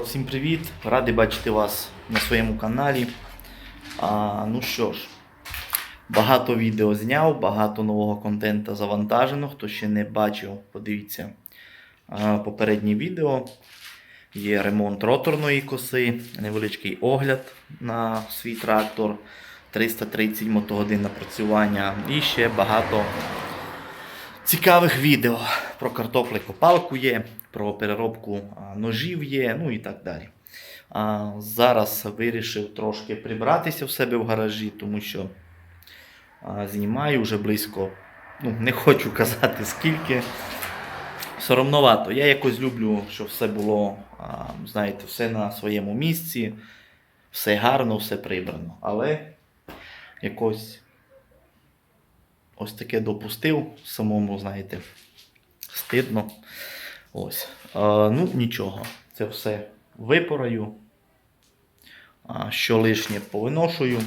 Народ, всім привіт! Радий бачити вас на своєму каналі. А, ну що ж, багато відео зняв, багато нового контенту завантажено. Хто ще не бачив, подивіться а, попереднє відео. Є ремонт роторної коси, невеличкий огляд на свій трактор, 330 мотогодин напрацювання і ще багато цікавих відео про картоплекопалку є, про переробку ножів є, ну і так далі. А, зараз вирішив трошки прибратися в себе в гаражі, тому що знімаю вже близько, ну не хочу казати скільки. Соромновато. Я якось люблю, щоб все було, знаєте, все на своєму місці, все гарно, все прибрано. Але якось ось таке допустив самому, знаєте, стидно. Ось. А, ну, нічого. Це все випораю. А, що лишнє повиношую.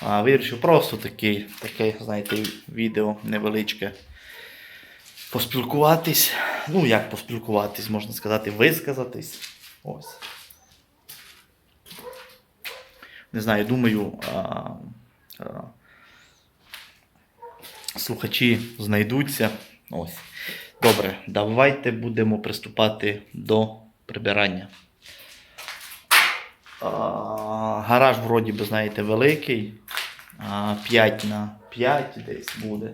А, вирішив просто таке, таке, знаєте, відео невеличке. Поспілкуватись. Ну, як поспілкуватись, можна сказати, висказатись. Ось. Не знаю, думаю, а, а, слухачі знайдуться. Ось. Добре, давайте будемо приступати до прибирання. Гараж, вроді би, знаєте, великий. А, 5 на 5 десь буде.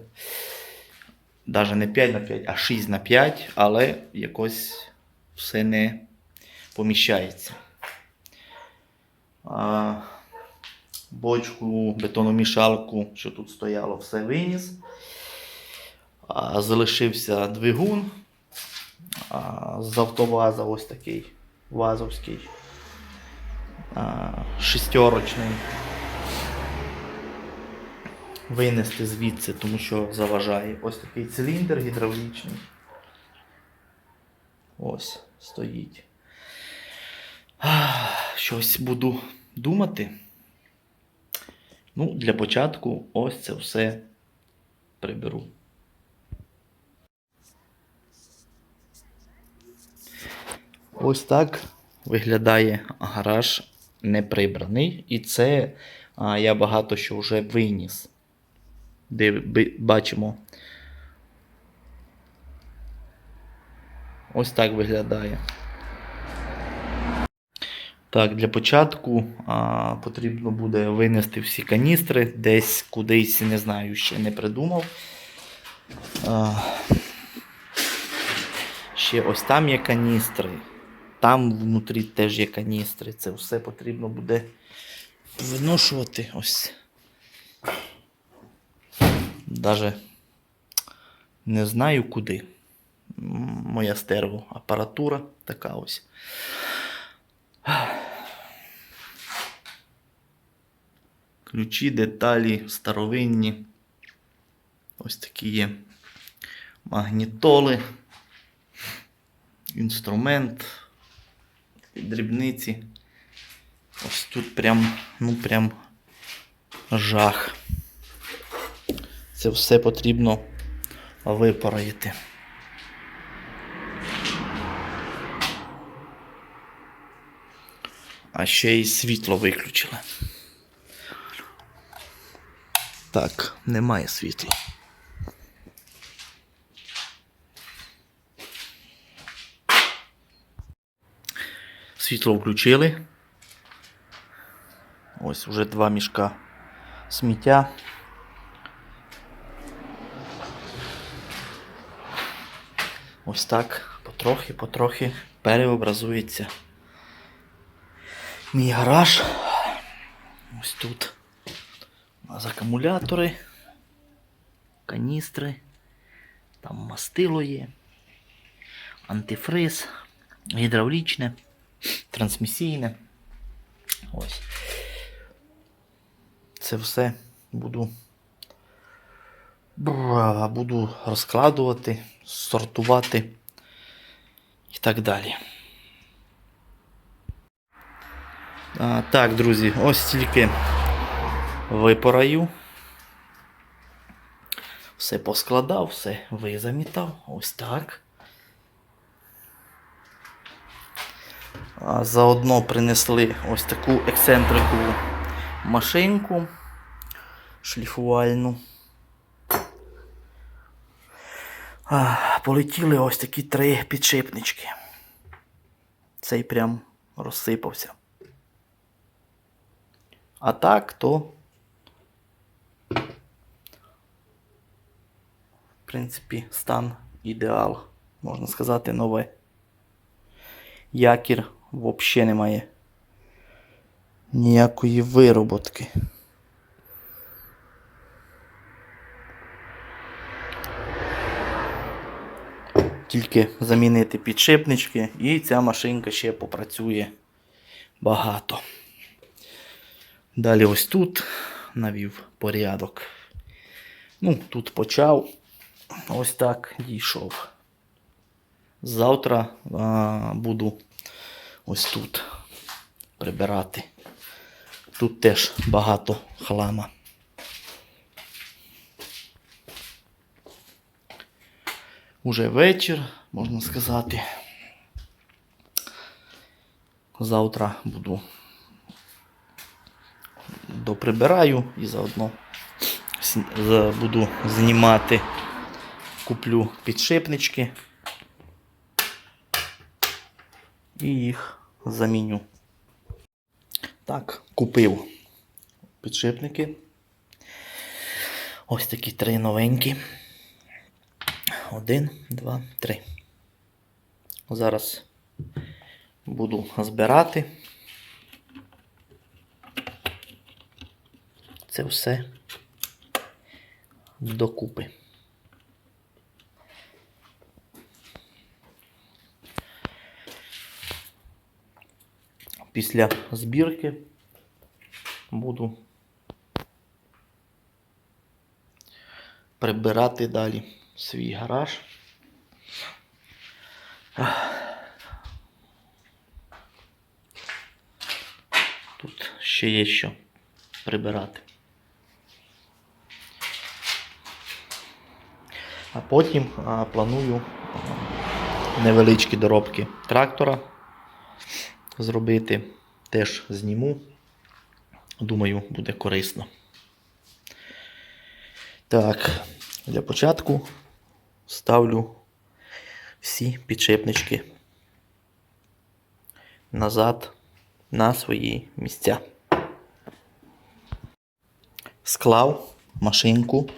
Навіть не 5 на 5, а 6 на 5, але якось все не поміщається. Бочку, бетономішалку, що тут стояло, все виніс. Залишився двигун. З автоваза ось такий вазовський. А, шестерочний. Винести звідси, тому що заважає. Ось такий циліндр гідравлічний. Ось стоїть. Щось буду думати. Ну, для початку ось це все приберу. Ось так виглядає гараж не прибраний. І це а, я багато що вже виніс. Де бачимо. Ось так виглядає. Так, для початку а, потрібно буде винести всі каністри, десь кудись, не знаю, ще не придумав. А, ще ось там є каністри, там внутрі теж є каністри. Це все потрібно буде виношувати ось. Даже не знаю куди. Моя стереоапаратура така ось. Ключі, деталі старовинні. Ось такі є магнітоли, інструмент, дрібниці. Ось тут прям, ну прям жах. Це все потрібно випараїти. А ще й світло виключили. Так, немає світла. Світло включили. Ось вже два мішка сміття. Ось так потрохи, потрохи переобразується мій гараж. Ось тут у нас акумулятори, каністри, там мастило є, антифриз, гідравлічне, трансмісійне. Ось. Це все буду, буду розкладувати, сортувати і так далі. А, так, друзі, ось тільки випораю. Все поскладав, все визамітав. Ось так. Заодно принесли ось таку ексцентрикову машинку шліфувальну. Полетіли ось такі три підшипнички. Цей прям розсипався. А так, то. В принципі, стан ідеал. Можна сказати, нове. Якір взагалі немає ніякої вироботки. Тільки замінити підшипнички, і ця машинка ще попрацює багато. Далі ось тут навів порядок. Ну, тут почав, ось так дійшов. Завтра а, буду ось тут прибирати. Тут теж багато хлама. Уже вечір, можна сказати. Завтра буду доприбираю і заодно буду знімати, куплю підшипнички і їх заміню. Так, купив підшипники. Ось такі три новенькі. Один, два, три. Зараз буду збирати. Це все докупи. Після збірки буду прибирати далі свій гараж. Тут ще є що прибирати. А потім а, планую невеличкі доробки трактора зробити. Теж зніму. Думаю, буде корисно. Так, для початку ставлю всі підшипнички назад на свої місця. Склав машинку.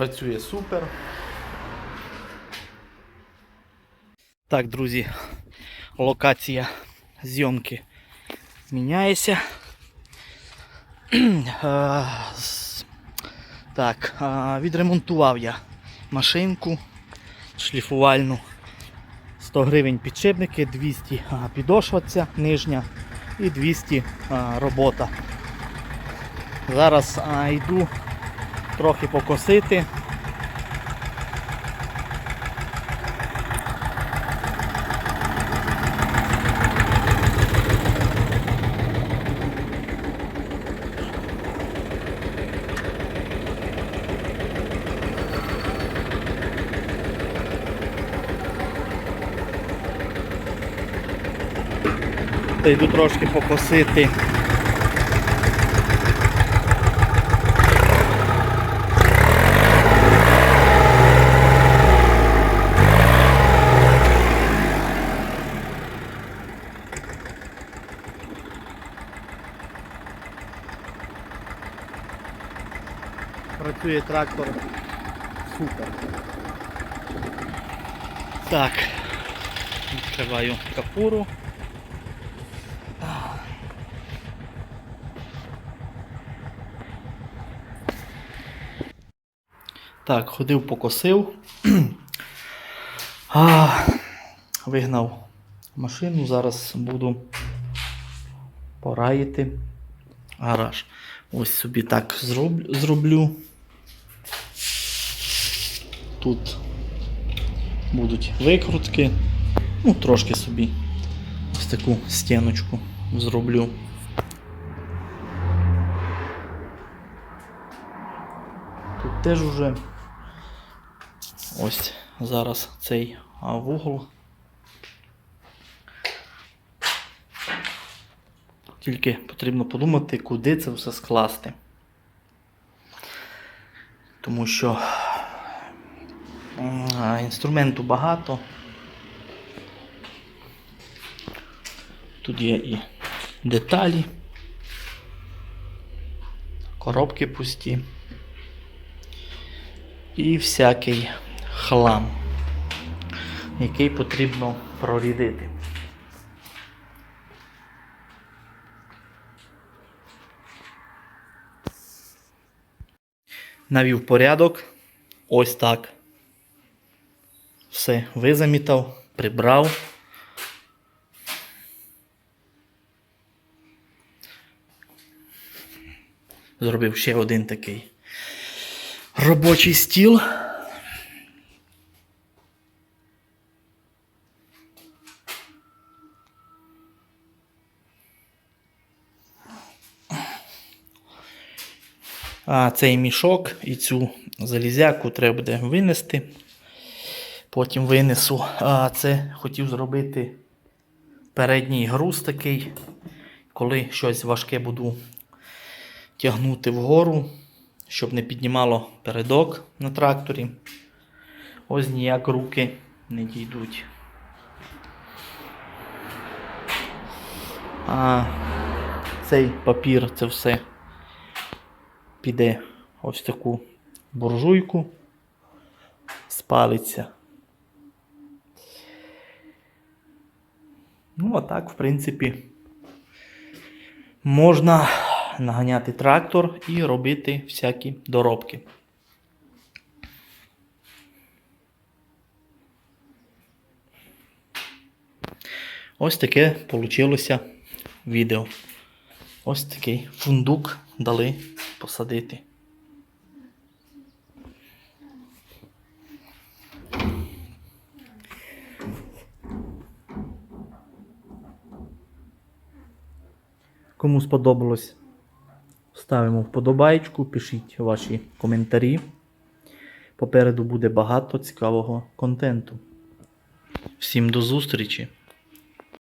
Працює супер. Так, друзі, локація зйомки міняється. Е, Так, е, відремонтував я машинку шліфувальну. 100 гривень підшипники, 200 а, підошва ця нижня і 200 робота. Зараз йду трохи покосити. Та йду трошки покосити. Цей трактор супер. Так, відкриваю капуру. Так, ходив покосив, а, вигнав машину, зараз буду пораїти гараж. Ось собі так зроблю. Тут будуть викрутки. Ну, трошки собі ось таку стіночку зроблю. Тут теж уже ось зараз цей вугол. Тільки потрібно подумати, куди це все скласти. Тому що інструменту багато. Тут є і деталі, коробки пусті і всякий хлам, який потрібно прорідити. Навів порядок. Ось так. Все визамітав, прибрав. Зробив ще один такий робочий стіл. А цей мішок і цю залізяку треба буде винести. Потім винесу. А це хотів зробити передній груз такий, коли щось важке буду тягнути вгору, щоб не піднімало передок на тракторі. Ось ніяк руки не дійдуть. А цей папір це все піде ось таку буржуйку, спалиться. Ну, а так, в принципі, можна наганяти трактор і робити всякі доробки. Ось таке вийшло відео. Ось такий фундук дали посадити. Кому сподобалось, ставимо вподобайку, пишіть ваші коментарі. Попереду буде багато цікавого контенту. Всім до зустрічі!